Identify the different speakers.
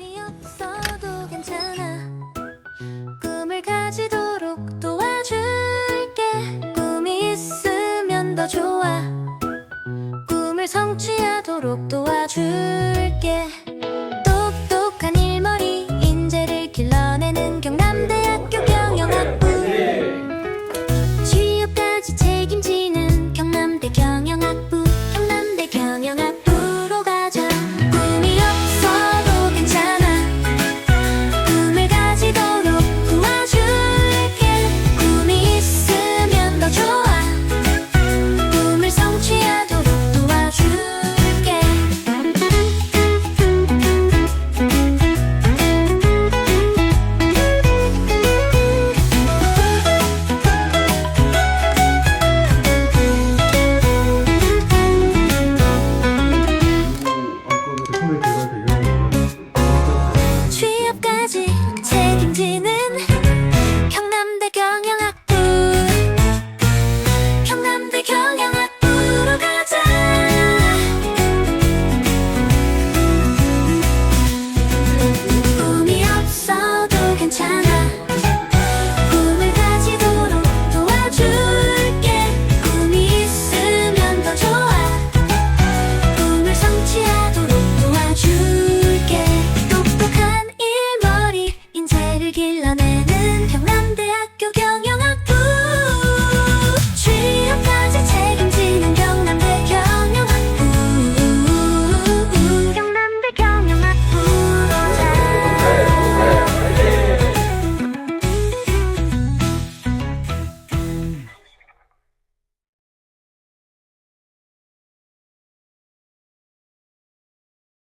Speaker 1: 꿈이 없어도 괜찮아. 꿈을 가지도록 도와줄게. 꿈이 있으면 더 좋아. 꿈을 성취하도록 도와줄게.